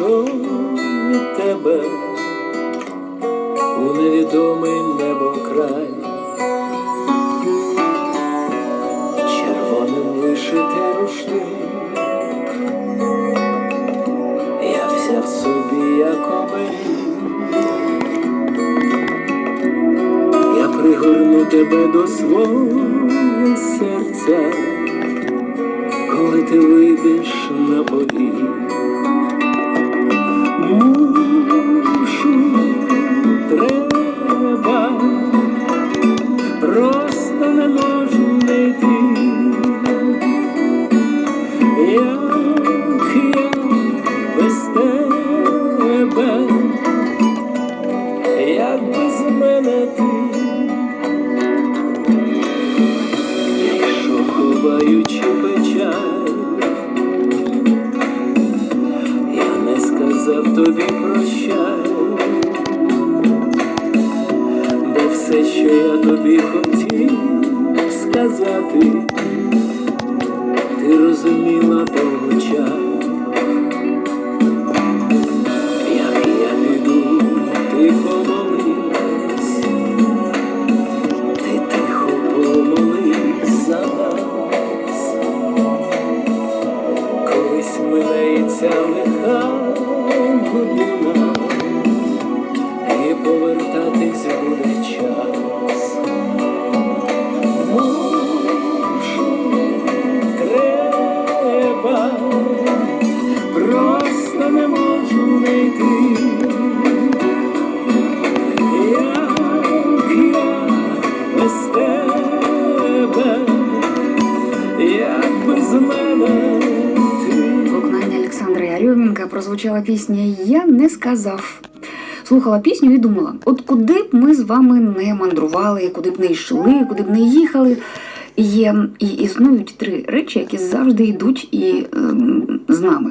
йшов від тебе у невідомий небо край, червоним вишитий рушник, я взяв собі як оберіг. Я пригорну тебе до свого серця, коли ти вийдеш на поріг. Без мене ти. Прозвучала пісня Я не сказав. Слухала пісню і думала, от куди б ми з вами не мандрували, куди б не йшли, куди б не їхали. Є і існують три речі, які завжди йдуть і ем, з нами.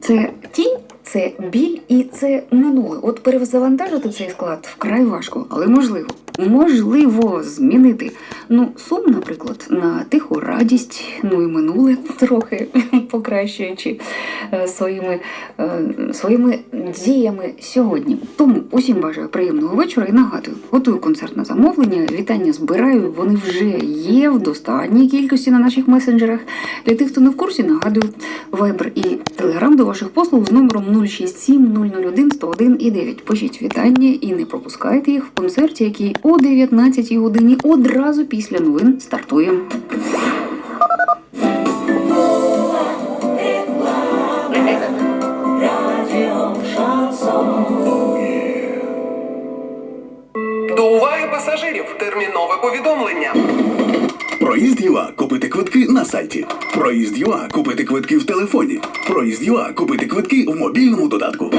Це тінь, це біль і це минуле. От перезавантажити цей склад вкрай важко, але можливо. Можливо змінити. Ну, сум, наприклад, на тиху радість, ну і минуле трохи покращуючи е, своїми, е, своїми діями сьогодні. Тому усім бажаю приємного вечора і нагадую, готую концертне замовлення. Вітання збираю. Вони вже є в достатній кількості на наших месенджерах. Для тих, хто не в курсі, нагадую Viber і Telegram до ваших послуг з номером 067 001 101 і 9. Пишіть вітання і не пропускайте їх в концерті, який о 19 годині одразу після новин стартує. До уваги пасажирів! Термінове повідомлення. Проїзд ЮА купити квитки на сайті. Проїзд ЮА купити квитки в телефоні. Проїзд ЮА купити квитки в мобільному додатку.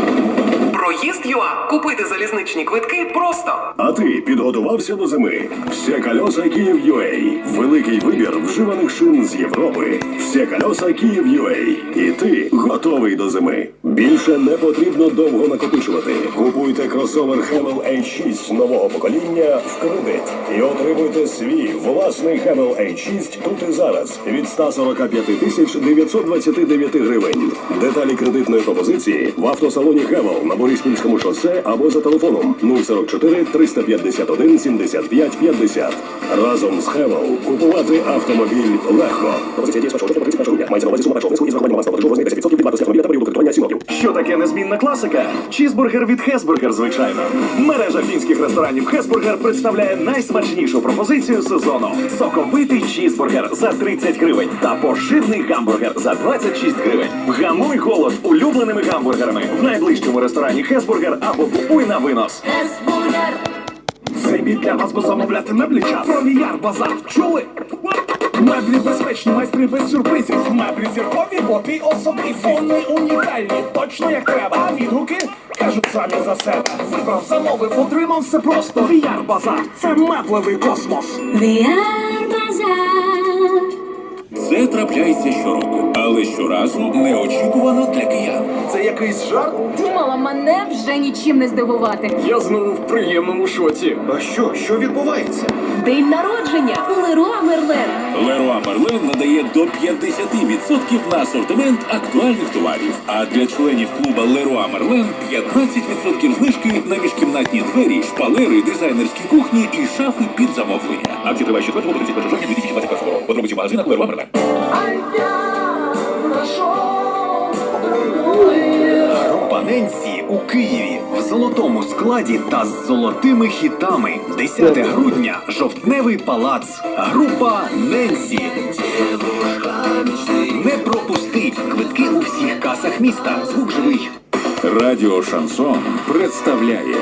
Проїзд ЮА. Купити залізничні квитки просто. А ти підготувався до зими? Все кольоса Київ UA. Великий вибір вживаних шин з Європи. Все кольоса Київ UA. І ти готовий до зими. Більше не потрібно довго накопичувати. Купуйте кросовер Hemel H6 нового покоління в кредит і отримуйте свій власний Hemel H6 тут і зараз від 145 тисяч 929 гривень. Деталі кредитної пропозиції в автосалоні Hemel на Бориспільському шосе або за телефоном 044 351 75 50. Разом з Hemel купувати автомобіль легко. Пропозиція діє з 1 липня 31 грудня. Мається на увазі сума першого внеску із врахуванням авансового платежу в розмірі 10% від вартості автомобіля та періоду кредитування 7 років. Що таке незмінна класика? Чізбургер від Хесбургер, звичайно. Мережа фінських ресторанів Хесбургер представляє найсмачнішу пропозицію сезону: соковитий чізбургер за 30 гривень та пошивний гамбургер за 26 гривень. Вгамуй голод улюбленими гамбургерами в найближчому ресторані Хесбургер або купуй на винос. Цей бід для вас, бо замовляти меблі час. Про VR базар чули? Меблі безпечні, майстри без сюрпризів. Меблі зіркові, бо твій особисті. Вони унікальні, точно як треба. А відгуки кажуть самі за себе. Вибрав, замовив, отримав все просто. VR базар це меблевий космос. VR Bazaar. Трапляється щороку, але щоразу неочікувано для киян. Це якийсь жарт? Думала, мене вже нічим не здивувати. Я знову в приємному шоці. А що? Що відбувається? День народження Леруа Мерлен. Леруа Мерлен надає до 50% на асортимент актуальних товарів. А для членів клуба Леруа Мерлен 15% знижки на міжкімнатні двері, шпалери, дизайнерські кухні і шафи під замовлення. Акція триває з 4 по 31 жовтня 2021 року. Подробиці в магазинах Леруа Мерлен. Група Ненсі у Києві в золотому складі та з золотими хітами. 10 грудня. Жовтневий палац. Група Ненсі. Не пропусти квитки у всіх касах міста. Звук живий. Радіо Шансон представляє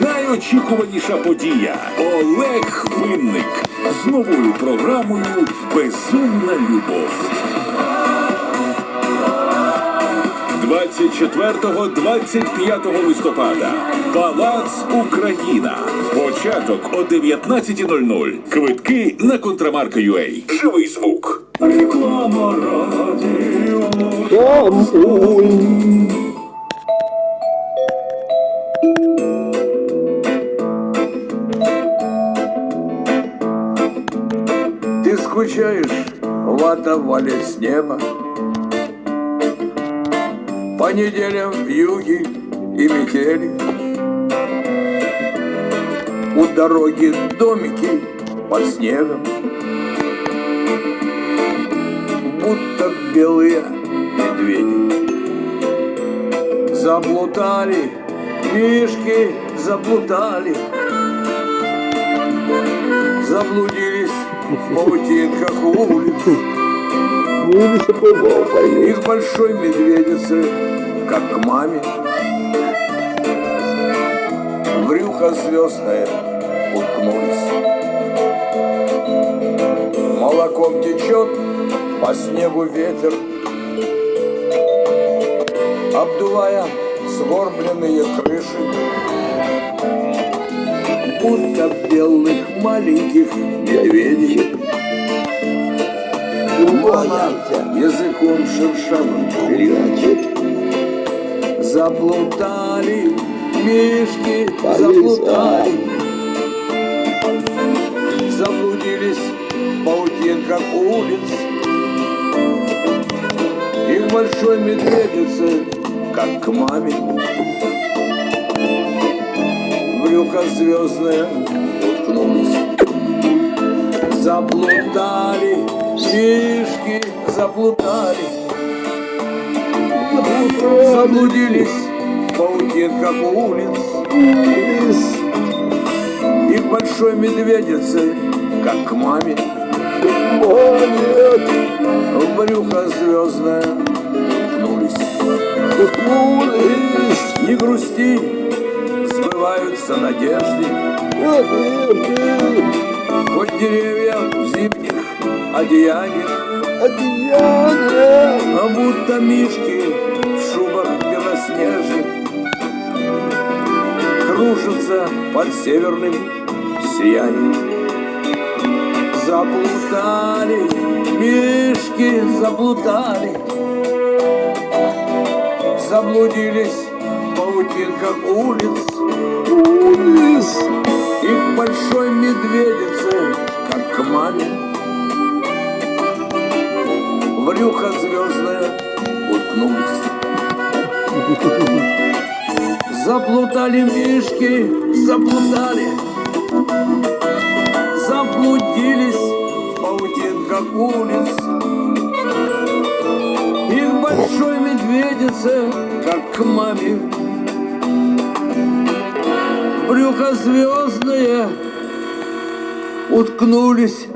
найочікуваніша подія Олег Винник з новою програмою Безумна любов. 24-25 листопада. Палац Україна. Початок о 19.00. Квитки на контрамарка UA. Живий звук. Реклама радіо. Скучаешь, вата валит с неба. По неделям в юге и метели. У дороги домики под снегом. Будто белые медведи. Заплутали, мишки заплутали Заблудились в паутинках улиц Их большой медведицы, как к маме. Брюхо звездное уткнулись. Молоком течет по снегу ветер. Обдувая сгорбленные крыши будто белых маленьких медведей. Думая языком шершавым летит. Заплутали мишки, заплутали. Заблудились в паутинках улиц. Их большой медведицы, как к маме брюхо звездное уткнулись. Заплутали, мишки заплутали. Заблудились в паутинках улиц. Их большой медведицы, как к маме. В брюхо звездное уткнулись. Не грусти, сбываются надежды. Хоть деревья в зимних одеяниях, а будто мишки в шубах белоснежных кружатся под северным сиянием. Заплутали, мишки заплутали, заблудились в паутинках улиц. Улиц. Их большой медведице, как к маме. Брюхо звездное уткнулись. Заплутали мишки, заплутали. Заблудились в паутинках улиц. Их большой медведице, как к маме. Брюхо звездное уткнулись.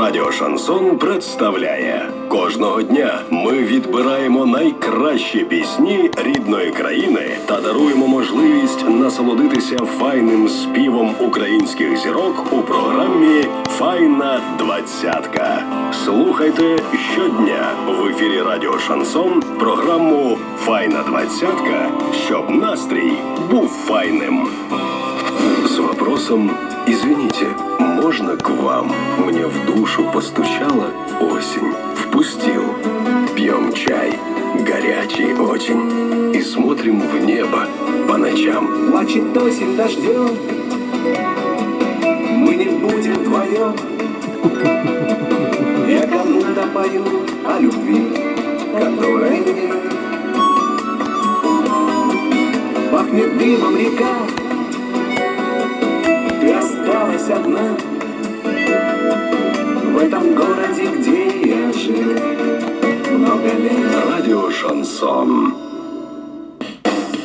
Радіо Шансон представляє кожного дня. Ми відбираємо найкращі пісні рідної країни та даруємо можливість насолодитися файним співом українських зірок у програмі Файна двадцятка. Слухайте щодня в ефірі Радіо Шансон програму Файна двадцятка, щоб настрій був файним. С вопросом «Извините, можно к вам? Мне в душу постучала осень. Впустил. Пьем чай, горячий очень. И смотрим в небо по ночам. Плачет осень дождем Мы не будем вдвоем Я пою о любви Которой нет Пахнет дымом река Ты осталась одна В этом городе, где я жил Много лет Радио Шансон.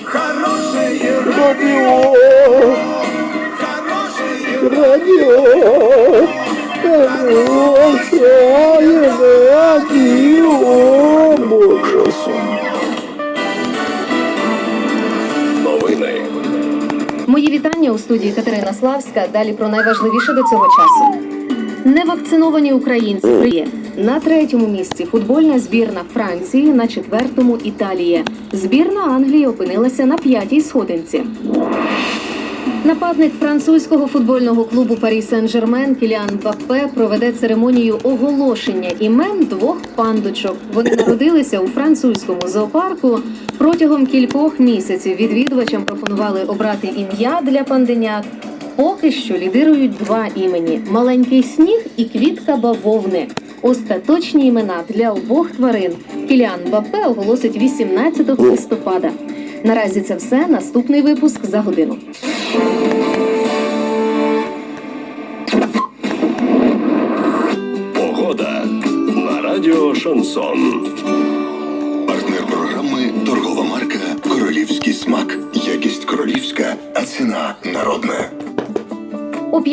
Хорошее Радіо! Радіо! Новини. Мої вітання у студії Катерина Славська. Далі про найважливіше до цього часу. Невакциновані українці на третьому місці футбольна збірна Франції, на четвертому Італія. Збірна Англії опинилася на п'ятій сходинці. Нападник французького футбольного клубу Парі Сен-Жермен Кіліан Баппе проведе церемонію оголошення імен двох пандочок. Вони народилися у французькому зоопарку. Протягом кількох місяців відвідувачам пропонували обрати ім'я для панденят. Поки що лідирують два імені: маленький сніг і квітка бавовни. Остаточні імена для обох тварин Кіліан Бапе оголосить 18 листопада. Наразі це все. Наступний випуск за годину. Погода на радіо Шансон.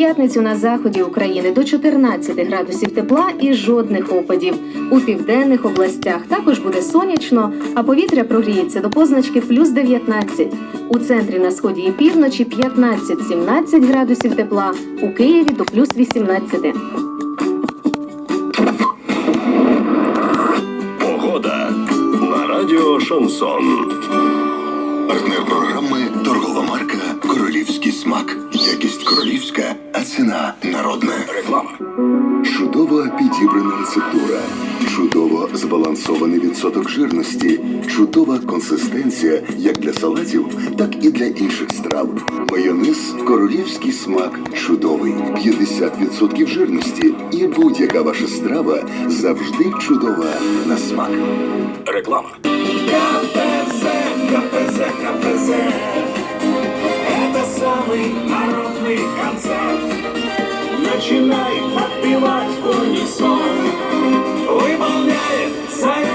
П'ятницю на заході України до 14 градусів тепла і жодних опадів. У південних областях також буде сонячно, а повітря прогріється до позначки плюс 19. У центрі на сході і півночі 15-17 градусів тепла, у Києві до плюс 18. Погода на радіо Шансон. Партнер програми торгова марка Королівський смак. Якість королівська, ціна народна. Реклама. Чудово підібрана рецептура, чудово збалансований відсоток жирності, чудова консистенція як для салатів, так і для інших страв. Майонез королівський смак чудовий, 50% жирності, і будь-яка ваша страва завжди чудова на смак. Реклама. КПЗ, КПЗ, КПЗ Это самый праздный концерт. Начинай отпевать унисон, выполняет совет.